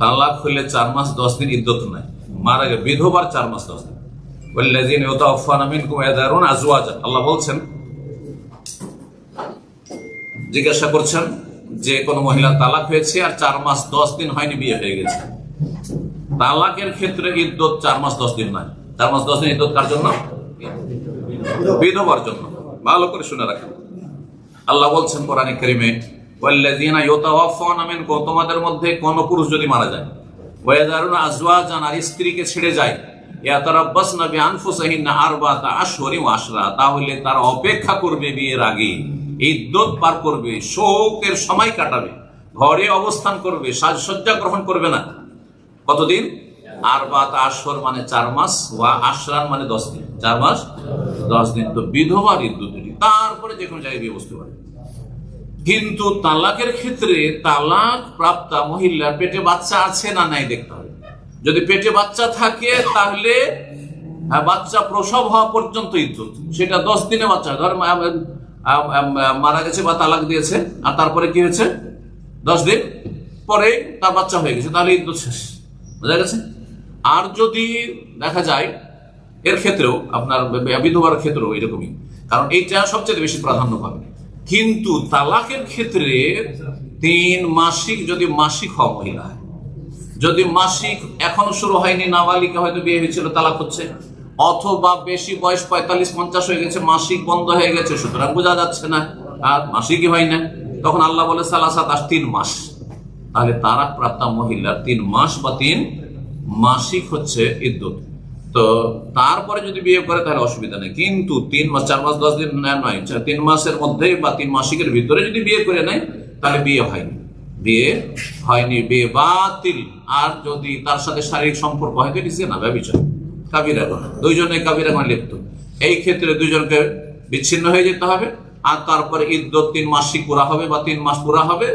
তালাক হলে চার মাস, দশ দিন ইদ্যত নাই। মারা গে বিধবার চার মাস, দশ দিন। আল্লাহ বলছেন, জিজ্ঞাসা করছেন, যে কোন মহিলা তালাক হয়েছে আর চার মাস, দশ দিন হয়নি, বিয়ে হয়ে গেছে। তালাকের ক্ষেত্রে ইদ্যত চার মাস, দশ দিন নয় চার মাস, দশ দিন ইদ্যত কার জন্য? বিধবার জন্য। ভালো করে শুনে রাখেন। আল্লাহ বলছেন, কোরআনে কারিমে তোমাদের মধ্যে কোন পুরুষ যদি মারা যায় আর স্ত্রীকে ছেড়ে যায় তাহলে তারা অপেক্ষা করবে বিয়ের আগে পার করবে, শোকের সময় কাটাবে, ঘরে অবস্থান করবে, সাজসজ্জা গ্রহণ করবে না। কতদিন? আরবাত আশর মানে চার মাস, ওয়া আশরান মানে দশ দিন। চার মাস? দশ দিন। তো বিধবার ইদ্যুৎ তারপরে যে কোনো জায়গায় বিয়ে বসতে পারে। কিন্তু তালাকের ক্ষেত্রে তালাক প্রাপ্তা মহিলার পেটে বাচ্চা আছে না নাই দেখতে হবে। যদি পেটে বাচ্চা থাকে, তাহলে বাচ্চা প্রসব হওয়া পর্যন্ত ইদ্যুৎ সেটা দশ দিনে বাচ্চা ধর মারা গেছে বা তালাক দিয়েছে, আর তারপরে কি হয়েছে? দশ দিন পরে তার বাচ্চা হয়ে গেছে তাহলে ইদ্যুৎ শেষ। বোঝা গেছে? আর যদি দেখা যায়, এর ক্ষেত্রেও, আপনার বিধবার ক্ষেত্রেও এরকমই কারণ এইটা সবচেয়ে বেশি প্রাধান্য পাবে। কিন্তু তালাকের ক্ষেত্রে তিন মাসিক, যদি মাসিক হওয়া মহিলা যদি মাসিক এখনও শুরু হয়নি, নাবালিকা হয়তো বিয়ে হয়েছিল, তালাক হচ্ছে। অথবা বেশি বয়স পঁয়তাল্লিশ, পঞ্চাশ হয়ে গেছে, মাসিক বন্ধ হয়ে গেছে, সুতরাং বোঝা যাচ্ছে না। আর মাসিকই হয় না। তখন আল্লাহ বলে, সালাসাত আস তিন মাস। তাহলে তারা প্রাপ্তা মহিলার তিন মাস বা তিন মাসিক হচ্ছে ইদ্যুৎ তো তারপরে যদি বিয়ে করে তাহলে অসুবিধা নেই। কিন্তু তিন মাস, চার মাস, দশ দিন নয় তিন মাসের মধ্যে বা তিন মাসিকের ভিতরে যদি বিয়ে করে নেয়, তাহলে বিয়ে হয়নি। বিয়ে হয়নি, বিয়ে বাতিল। আর যদি তার সাথে শারীরিক সম্পর্ক হয় তো এটি না ব্যবচার। কাবিরা গুনাহ। দুইজনে কাবিরা গুনাহ লিপ্ত। এই ক্ষেত্রে দুইজনকে বিচ্ছিন্ন হয়ে যেতে হবে। আর তারপরে ইদ্যত তিন মাসিক পুরা হবে বা তিন মাস পুরা হবে।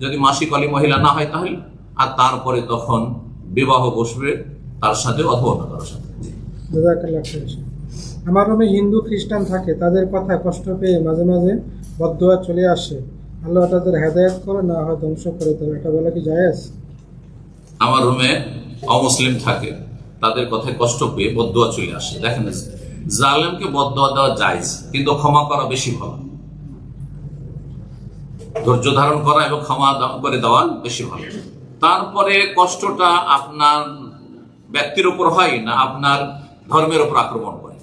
যদি মাসিক অলি মহিলা না হয় তাহলে। আর তারপরে তখন বিবাহ বসবে তার সাথে অথবা কারোর সাথে। আমার রুমে হিন্দু, খ্রিস্টান থাকে, তাদের কথা কষ্ট পেয়ে মাঝে মাঝে বদুয়া চলে আসে। আল্লাহ তাদের হেদায়েত করে, না হয় ধ্বংস করে দেবে। এটা বলা কি জায়েজ? আমার রুমে অমুসলিম থাকে, তাদের কথায় কষ্ট পেয়ে বদুয়া চলে আসে। দেখেন, জালেমকে বদুয়া দেওয়া জায়জ, কিন্তু ক্ষমা করা বেশি ভালো। ধৈর্য ধারণ করা এবং ক্ষমা করে দেওয়া বেশি ভালো। তারপরে কষ্টটা আপনার ব্যক্তির উপর হয় না, আপনার ধর্মের উপর আক্রমণ করে।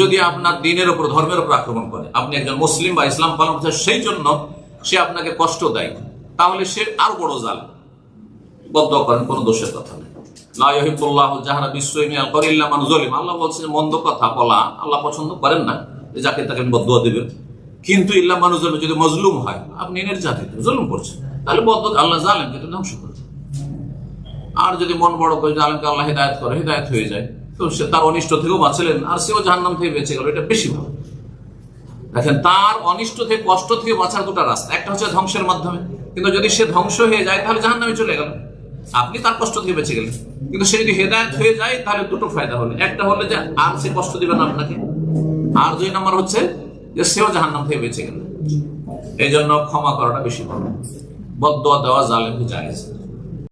যদি আপনার দিনের উপর ধর্মের উপর আক্রমণ করে, আপনি একজন মুসলিম বা ইসলাম পালন করছেন, সেই জন্য সে আপনাকে কষ্ট দেয়। তাহলে সে আর বড় জাল বদ্ধ করেন, কোনো দোষের কথা নেই। লা ইউহিব্বুল্লাহু জাহরা বিসসুই মিনাল কওলি ইল্লা মান যালিম। আল্লাহ বলছেন মন্দ কথা বলা, আল্লাহ পছন্দ করেন না যাকে তাকে বদুয়া দিবেন কিন্তু ইল্লা মানুষ যদি মজলুম হয়, আপনি নির্যাতিত জুলুম করছেন। তাহলে বদ আল্লাহ জালেম কিন্তু ধ্বংস করে আর যদি মন বড় করে জালেমকে আল্লাহ হিদায়ত করে, হিদায়ত হয়ে যায়। তো সে তার অনিষ্ট থেকেও বাঁচলেন, আর সেও জাহান্নাম থেকে বেঁচে গেল, এটা বেশি ভালো। দেখেন, তার অনিষ্ট থেকে, কষ্ট থেকে বাঁচার দুটো রাস্তা। একটা হচ্ছে ধ্বংসের মাধ্যমে। কিন্তু যদি সে ধ্বংস হয়ে যায়, তাহলে জাহান্নামে চলে গেল। আপনি তার কষ্ট থেকে বেঁচে গেলেন। কিন্তু সে যদি হেদায়ত হয়ে যায়, তাহলে দুটো ফায়দা হলো। একটা হলো যে, আর সে কষ্ট দিবে না আপনাকে। আর দুই নম্বর হচ্ছে যে, সেও জাহান্নাম থেকে বেঁচে গেল। এই জন্য ক্ষমা করাটা বেশি ভালো। বদ দেওয়া জালেমকে জায়েজ।